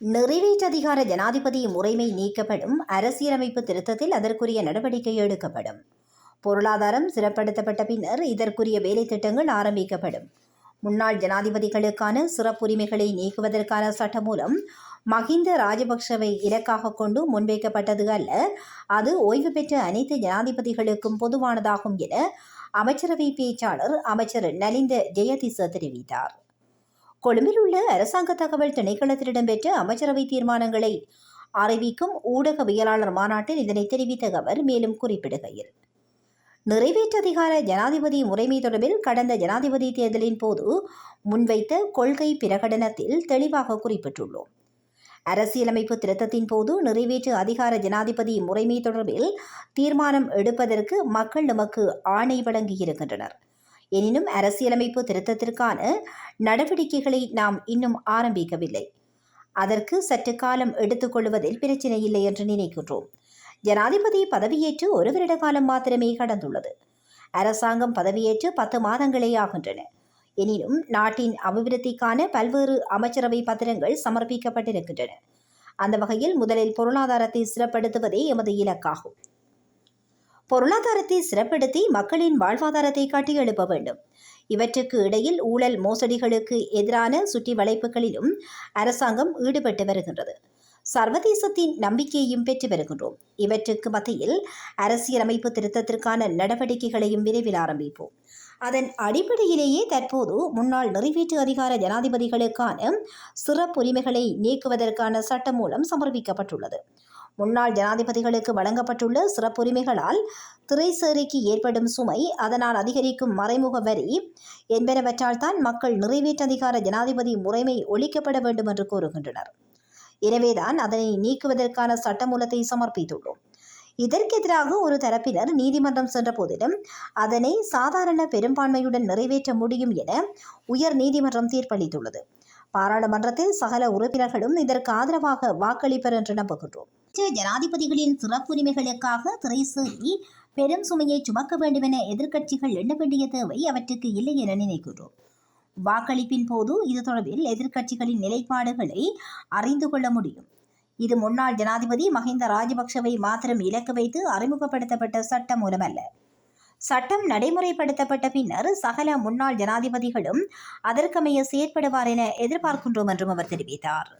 நிறைவேற்றதிகார ஜனாதிபதி முறைமை நீக்கப்படும் அரசியலமைப்பு திருத்தத்தில் அதற்குரிய நடவடிக்கை எடுக்கப்படும். பொருளாதாரம் சிறப்படுத்தப்பட்ட பின்னர் இதற்குரிய வேலைத்திட்டங்கள் ஆரம்பிக்கப்படும். முன்னாள் ஜனாதிபதிகளுக்கான சிறப்புரிமைகளை நீக்குவதற்கான சட்டம் மூலம் மஹிந்த ராஜபக்ஷவை இலக்காக கொண்டு முன்வைக்கப்பட்டது அல்ல அது ஓய்வு பெற்ற அனைத்து ஜனாதிபதிகளுக்கும் பொதுவானதாகும் என அமைச்சரவை பேச்சாளர் அமைச்சர் நலிந்த ஜெயதிச தெரிவித்தார். கொழும்பில் உள்ள அரசாங்க தகவல் திணைக்களத்தில் இடம்பெற்ற அமைச்சரவை தீர்மானங்களை அறிவிக்கும் ஊடகவியலாளர் மாநாட்டில் இதனை தெரிவித்த அவர் மேலும் குறிப்பிடுகையில் நிறைவேற்று அதிகார ஜனாதிபதி முறைமை தொடர்பில் கடந்த ஜனாதிபதி தேர்தலின் போது முன்வைத்த கொள்கை பிரகடனத்தில் தெளிவாக குறிப்பிட்டுள்ளோம். அரசியலமைப்பு திருத்தத்தின் போது நிறைவேற்று அதிகார ஜனாதிபதி முறைமை தொடர்பில் தீர்மானம் எடுப்பதற்கு மக்கள் நமக்கு ஆணை வழங்கியிருக்கின்றனர். எனினும் அரசியலமைப்பு திருத்தத்திற்கான நடவடிக்கைகளை நாம் இன்னும் ஆரம்பிக்கவில்லை. அதற்கு சற்று காலம் எடுத்துக்கொள்வதில் பிரச்சினை இல்லை என்று நினைக்கின்றோம். ஜனாதிபதி பதவியேற்று ஒரு வருட காலம் மாத்திரமே கடந்துள்ளது. அரசாங்கம் பதவியேற்று பத்து மாதங்களே ஆகின்றன. எனினும் நாட்டின் அபிவிருத்திக்கான பல்வேறு அமைச்சரவை பத்திரங்கள் சமர்ப்பிக்கப்பட்டிருக்கின்றன. அந்த வகையில் முதலில் பொருளாதாரத்தை சிறப்படுத்துவதே எமது இலக்காகும். பொருளாதாரத்தை சிறப்படுத்தி மக்களின் வாழ்வாதாரத்தை கட்டியெழுப்ப வேண்டும். இவற்றுக்கு இடையில் ஊழல் மோசடிகளுக்கு எதிரான சுற்றி வளைப்புகளிலும் அரசாங்கம் ஈடுபட்டு வருகின்றது. சர்வதேசத்தின் நம்பிக்கையையும் பெற்று வருகின்றோம். இவற்றுக்கு மத்தியில் அரசியலமைப்பு திருத்தத்திற்கான நடவடிக்கைகளையும் விரைவில் ஆரம்பிப்போம். அதன் அடிப்படையிலேயே தற்போது முன்னாள் நிறைவேற்று அதிகார ஜனாதிபதிகளுக்கான சிறப்புரிமைகளை நீக்குவதற்கான சட்டம் மூலம் சமர்ப்பிக்கப்பட்டுள்ளது. முன்னாள் ஜனாதிபதிகளுக்கு வழங்கப்பட்டுள்ள சிறப்புரிமைகளால் திரைசேரிக்கு ஏற்படும் சுமை அதனால் அதிகரிக்கும் மறைமுக வரி என்பனவற்றால் தான் மக்கள் நிறைவேற்றதிகார ஜனாதிபதி முறைமை ஒழிக்கப்பட வேண்டும் என்று கூறுகின்றனர். எனவேதான் அதனை நீக்குவதற்கான சட்டமூலத்தை சமர்ப்பித்துள்ளோம். இதற்கெதிராக ஒரு தரப்பினர் நீதிமன்றம் சென்ற போதிலும் அதனை சாதாரண பெரும்பான்மையுடன் நிறைவேற்ற முடியும் என உயர் நீதிமன்றம் தீர்ப்பளித்துள்ளது. பாராளுமன்றத்தில் சகல உறுப்பினர்களும் இதற்கு ஆதரவாக வாக்களிப்பர் என்று நம்புகின்றோம். மற்ற ஜனாதிபதிகளின் சிறப்புரிமைகளுக்காக திரைசேரி பெரும் சுமையை சுமக்க வேண்டும் என எதிர்க்கட்சிகள் எண்ண வேண்டிய தேவை அவற்றுக்கு இல்லை என நினைக்கிறோம். வாக்களிப்பின் போது இது தொடர்பில் எதிர்க்கட்சிகளின் நிலைப்பாடுகளை அறிந்து கொள்ள முடியும். இது முன்னாள் ஜனாதிபதி மஹிந்த ராஜபக்ஷவை மாத்திரம் இலக்கு வைத்து அறிமுகப்படுத்தப்பட்ட சட்டம் மூலமல்ல. சட்டம் நடைமுறைப்படுத்தப்பட்ட பின்னர் சகல முன்னாள் ஜனாதிபதிகளும் அதற்கமைய செயற்படுவார் என எதிர்பார்க்கின்றோம் என்றும் அவர் தெரிவித்தார்.